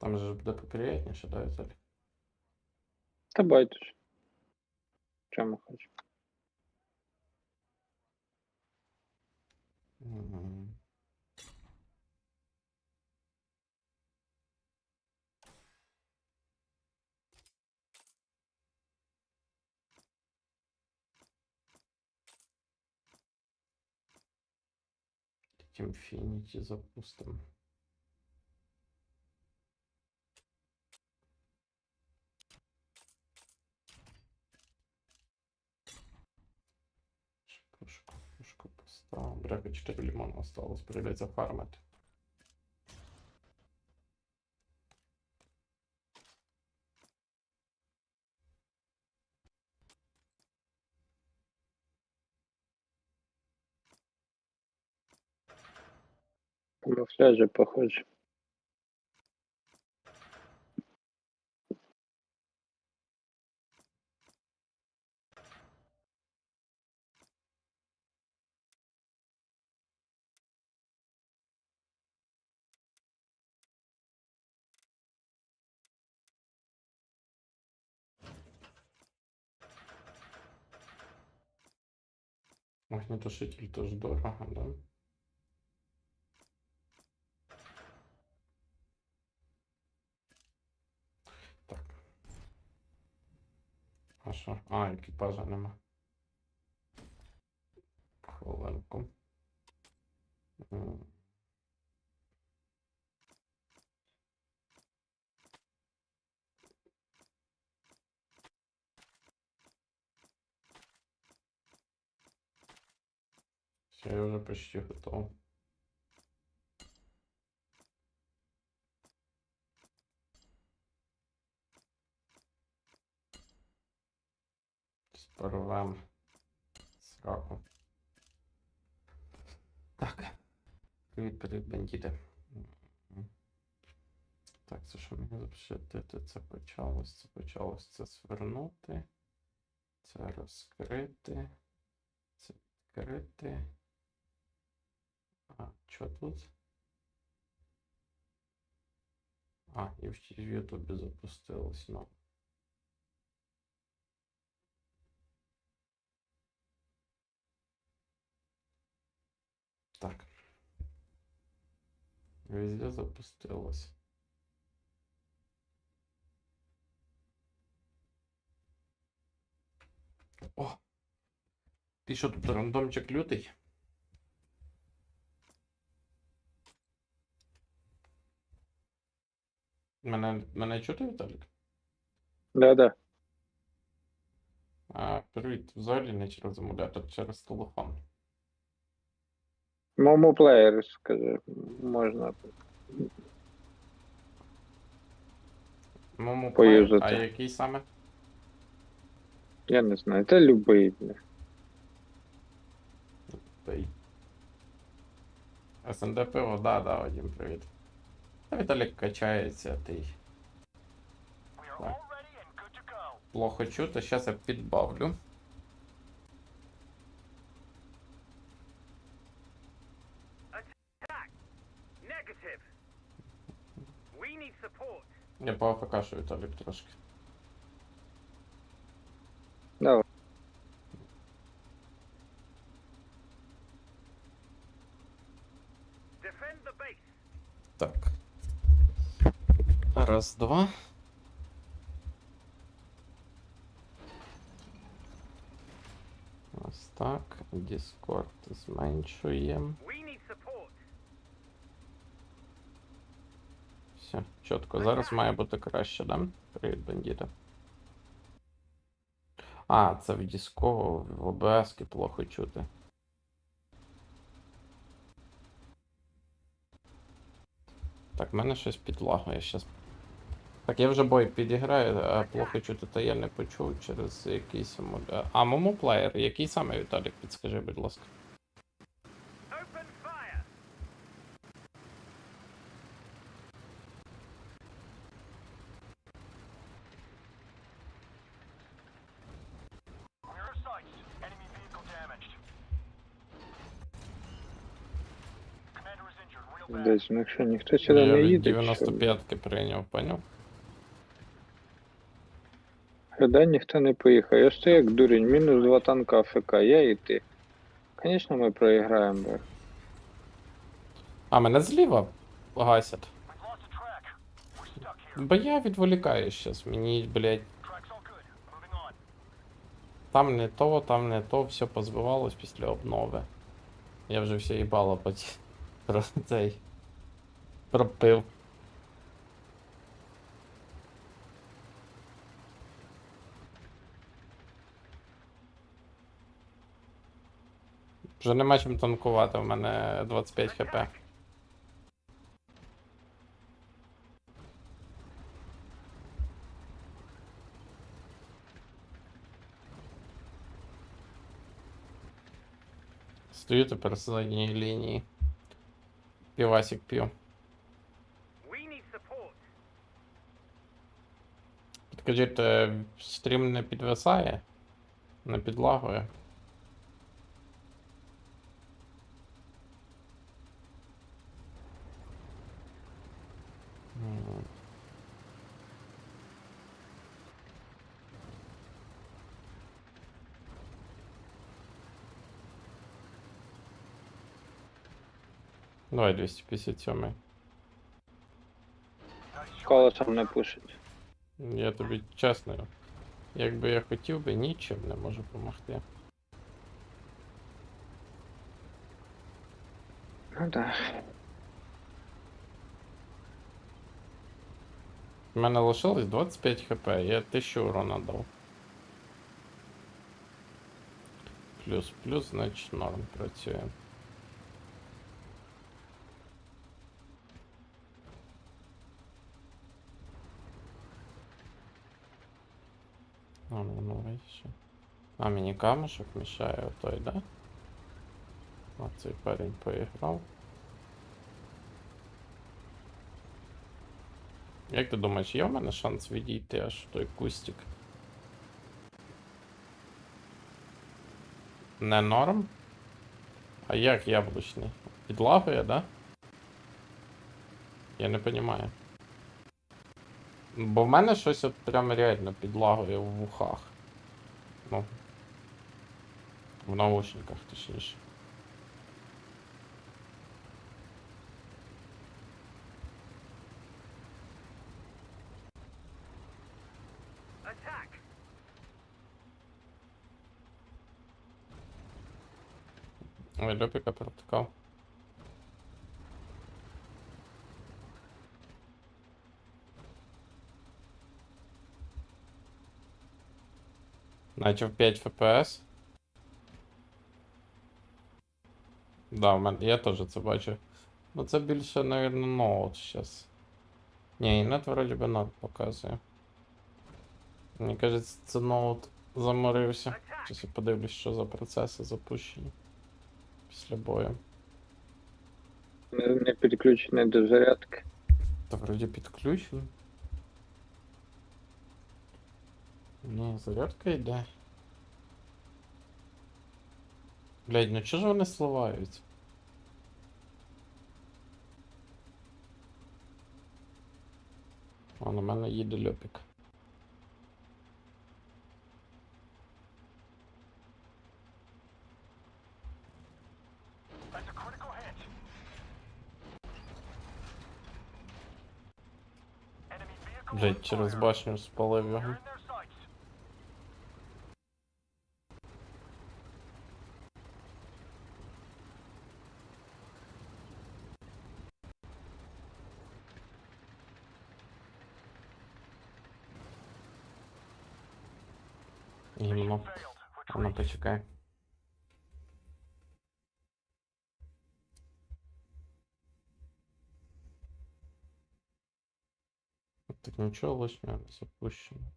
Там же буде поприятніше, да, Віталій? Та байдуже. Чому хочу? Мгм. Infinity запустим. 4 лимона осталось. Прилет фармит. Камуфляжи похоже. Огнетушитель тоже дорого, да? Так. А що? А, екіпажа нема. Хвилинку. М. Все, я уже почти готов. Порвем сраку. Так. Привіт, привіт, бандити. Так, це що мені запишити? Це почалось, це почалось це звернути. Це розкрити. Це відкрити. А, що тут? А, і в Ютубі запустилось, ну. Так. Везде запустилось. О! Ти що тут рандомчик лютий? Мене, мене чути, Віталік? Да-да. А, привіт, взагалі не через емулятор, через телефон. Мому плеєр, скажи, можна. Мому Поюзати. А який саме? Я не знаю, це любий. СНД пиво, да, да, Вадим, привіт. Та Віталік качається, ти. Так. Плохо чути, зараз я підбавлю. Я по АФК Віталік трошки. Давай. Так. Раз, два. Ось так. Discord зменшуємо. Все, чітко. Зараз має бути краще, да? Привіт, бандіти. А, це в Діско, в ОБС плохо чути. Так, в мене щось підлагує щас. Так, я вже бой підіграю, а плохо чути, то я не почув через якийсь емуля- А, мому плеєр. Який саме Віталік, підскажи, будь ласка. Десь, ну якщо ніхто сюди Я не їде, 95-ки прийняв, поняв? Сюди ніхто не поїхав. Я стою як дурень, мінус два танка АФК, я і ти. Звісно, ми проіграємо, бо. А, мене зліва гасять. Бо я відволікаюсь щас, мені, блядь, там не то, там не то, все позбивалось після обнови. Я вже все їбало про цей. Пропив. Вже нема чим танкувати, у мене 25 хп. Стою тепер з задньої лінії. Півасик п'ю. Підкажіть, е, стрім не підвисає? Не підлагує? Давай 257. Колесом не пушить. Я тобі чесно, якби я хотів би, нічим не можу допомогти. Ну так. У мене лишилось 25 хп, я 1000 урона дав. Плюс, плюс, значить норм працює. А, ну, ну вище. А мені камушок мішає отой, да? А цей парень поіграв. Як ти думаєш, є в мене шанс відійти аж в той кустик? Не норм? А як яблучний? Підлагує, да? Я не розумію. Бо в мене щось от прям реально підлагує в вухах. Ну. В наушниках, точніше. Ой, Льопіка протикав. Наче 5 FPS. Да, в мене, я теж це бачу. Ну це більше, наверное, ноут щас. Ні, інет вроді би ноут показує. Мені кажеться, це ноут заморився. Зараз я подивлюсь, що за процеси запущені після бою. Не, не підключений до зарядки. Та вроді підключено. Ні, зарядка йде. Блядь, ну чого ж вони сливаються? О, на мене їде льопік. On через башню спалив його. Ну Retreat. почекай. Так нічого лишнього не запущено.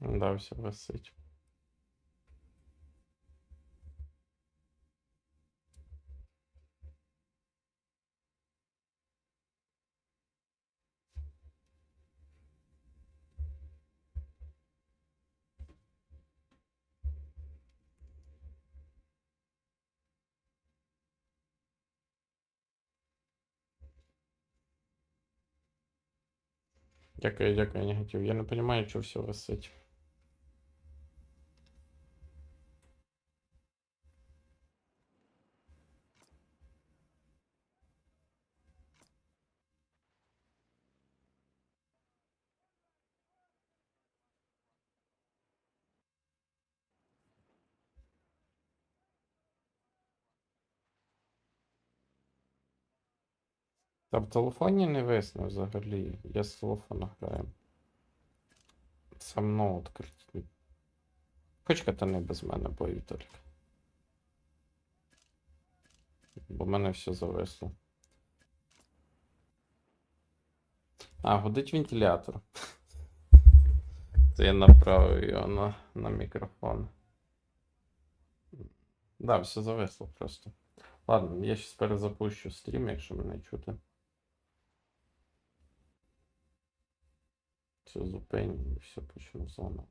Да, все висить. Дякую, дякую, негатив. Я не розумію, що все висить. Та в телефоні не висне взагалі. Я з телефона граю. Сам ноут крутить. Хоч катани без мене, бо Віталік. Бо в мене все зависло. А, гудить вентилятор. Це я направив його на, на мікрофон. Да, все зависло просто. Ладно, я щас перезапущу стрім, якщо мене чути. Все зупиню і все почну заново.